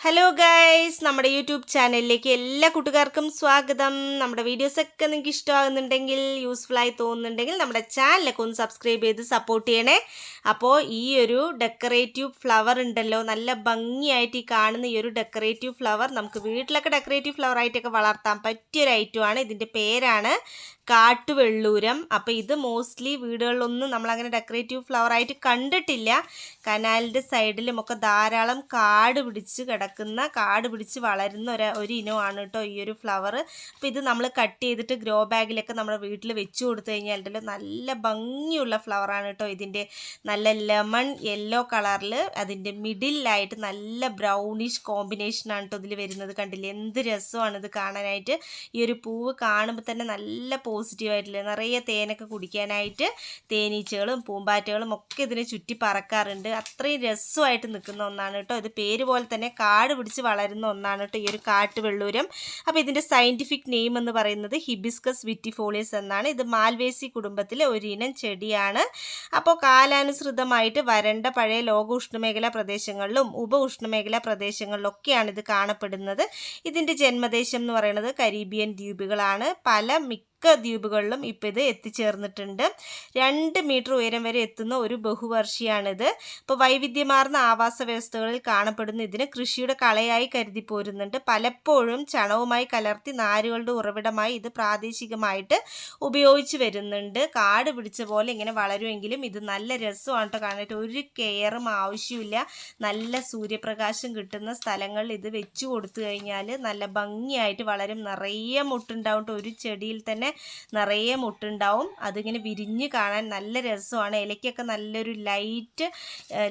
Hello guys നമ്മുടെ YouTube ചാനലിലേക്ക് എല്ലാ കൂട്ടുകാർക്കും സ്വാഗതം. നമ്മുടെ വീഡിയോസൊക്കെ നിങ്ങൾക്ക് ഇഷ്ടമാകുന്നുണ്ടെങ്കിൽ യൂസ്ഫുൾ ആയി തോന്നുന്നുണ്ടെങ്കിൽ നമ്മുടെ ചാനലൊക്കെ ഒന്ന് സബ്സ്ക്രൈബ് ചെയ്ത് സപ്പോർട്ട് ചെയ്യണേ. അപ്പോൾ ഈ ഒരു ഡെക്കറേറ്റീവ് ഫ്ലവർ ഉണ്ടല്ലോ. നല്ല ഭംഗിയായിട്ട് ഈ കാണുന്ന ഈ ഒരു ഡെക്കറേറ്റീവ് ഫ്ലവർ നമുക്ക് വീട്ടിലൊക്കെ ഡെക്കറേറ്റീവ് ഫ്ലവർ ആയിട്ടൊക്കെ വളർത്താൻ പറ്റിയൊരു ഐറ്റമാണ് ഇതിന്റെ പേരാണ് കാട്ടുവെള്ളൂരം. അപ്പോൾ ഇത് മോസ്റ്റ്ലി വീടുകളിലൊന്നും നമ്മളങ്ങനെ ഡെക്കറേറ്റീവ് ഫ്ലവർ ആയിട്ട് കണ്ടിട്ടില്ല. കനാലിന്റെ സൈഡിലും ഒക്കെ ധാരാളം കാട് പിടിച്ച് കിടക്കുന്ന കാട് പിടിച്ച് വളരുന്ന ഒരു ഒരു ഇനമാണ് കേട്ടോ ഈ ഒരു ഫ്ലവർ അപ്പോൾ ഇത് നമ്മൾ കട്ട് ചെയ്തിട്ട് ഗ്രോ ബാഗിലൊക്കെ നമ്മുടെ വീട്ടിൽ വെച്ച് കൊടുത്തു കഴിഞ്ഞാൽ നല്ല ഭംഗിയുള്ള ഫ്ലവറാണ് കേട്ടോ ഇതിന്റെ നല്ല ലെമൺ യെല്ലോ കളറിൽ അതിന്റെ മിഡിലായിട്ട് നല്ല ബ്രൗണിഷ് കോമ്പിനേഷനാണ് കേട്ടോ ഇതിൽ വരുന്നത് കണ്ടില്ലേ? എന്ത് രസമാണ് ഇത് കാണാനായിട്ട്. ഈ ഒരു പൂവ് കാണുമ്പോൾ തന്നെ നല്ല പോസിറ്റീവായിട്ടില്ലേ നിറയെ തേനൊക്കെ കുടിക്കാനായിട്ട് തേനീച്ചകളും പൂമ്പാറ്റകളും ഒക്കെ ഇതിനെ ചുറ്റി പറക്കാറുണ്ട്. അത്രയും രസമായിട്ട് നിൽക്കുന്ന ഒന്നാണ് കേട്ടോ. ഇത് പേര് പോലെ തന്നെ കാട് പിടിച്ച് വളരുന്ന ഒന്നാണ് കേട്ടോ ഈ ഒരു കാട്ടുവെള്ളൂരം. അപ്പോൾ ഇതിന്റെ സയന്റിഫിക് നെയിം എന്ന് പറയുന്നത് ഹിബിസ്കസ് വിറ്റിഫോളിയസ് എന്നാണ്. ഇത് മാൽവേസി കുടുംബത്തിലെ ഒരു ഇനം ചെടിയാണ്. അപ്പോൾ കാലാനുസൃതമായിട്ട് വരണ്ട പഴയ ലോക ഉഷ്ണമേഖലാ പ്രദേശങ്ങളിലും ഉപ ഉഷ്ണമേഖലാ പ്രദേശങ്ങളിലൊക്കെയാണ് ഇത് കാണപ്പെടുന്നത്. ഇതിന്റെ ജന്മദേശം എന്ന് പറയുന്നത് കരീബിയൻ ദ്വീപുകളാണ്. പല മിക്ക ദ്വീപുകളിലും ഇപ്പോൾ ഇത് എത്തിച്ചേർന്നിട്ടുണ്ട്. രണ്ട് മീറ്റർ ഉയരം വരെ എത്തുന്ന ഒരു ബഹുവർഷിയാണിത്. ഇപ്പോൾ വൈവിധ്യമാർന്ന ആവാസ വ്യവസ്ഥകളിൽ കാണപ്പെടുന്ന ഇതിന് കൃഷിയുടെ കളയായി കരുതി പോരുന്നുണ്ട്. പലപ്പോഴും ചണവുമായി കലർത്തി നാരുകളുടെ ഉറവിടമായി ഇത് പ്രാദേശികമായിട്ട് ഉപയോഗിച്ച് വരുന്നുണ്ട്. കാട് പിടിച്ച പോലെ ഇങ്ങനെ വളരുമെങ്കിലും ഇത് നല്ല രസമാണ് കേട്ടോ കാണാനായിട്ട്. ഒരു കെയറും ആവശ്യമില്ല. നല്ല സൂര്യപ്രകാശം കിട്ടുന്ന സ്ഥലങ്ങളിൽ ഇത് വെച്ച് കൊടുത്തു കഴിഞ്ഞാൽ നല്ല ഭംഗിയായിട്ട് വളരും. നിറയെ മുട്ടുണ്ടാവും ഒരു ചെടിയിൽ തന്നെ നിറയെ മുട്ടുണ്ടാവും. അതിങ്ങനെ വിരിഞ്ഞ് കാണാൻ നല്ല രസമാണ്. ഇലയ്ക്കൊക്കെ നല്ലൊരു ലൈറ്റ്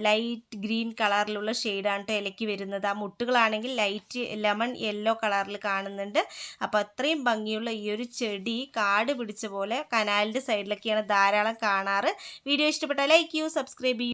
ലൈറ്റ് ഗ്രീൻ കളറിലുള്ള ഷെയ്ഡാണ് കേട്ടോ ഇലയ്ക്ക് വരുന്നത്. ആ മുട്ടുകളാണെങ്കിൽ ലൈറ്റ് ലെമൺ യെല്ലോ കളറിൽ കാണുന്നുണ്ട്. അപ്പോൾ അത്രയും ഭംഗിയുള്ള ഈ ഒരു ചെടി കാട് പിടിച്ച പോലെ കനാലിന്റെ സൈഡിലൊക്കെയാണ് ധാരാളം കാണാറ്. വീഡിയോ ഇഷ്ടപ്പെട്ടാൽ ലൈക്ക് ചെയ്യൂ സബ്സ്ക്രൈബ് ചെയ്യൂ.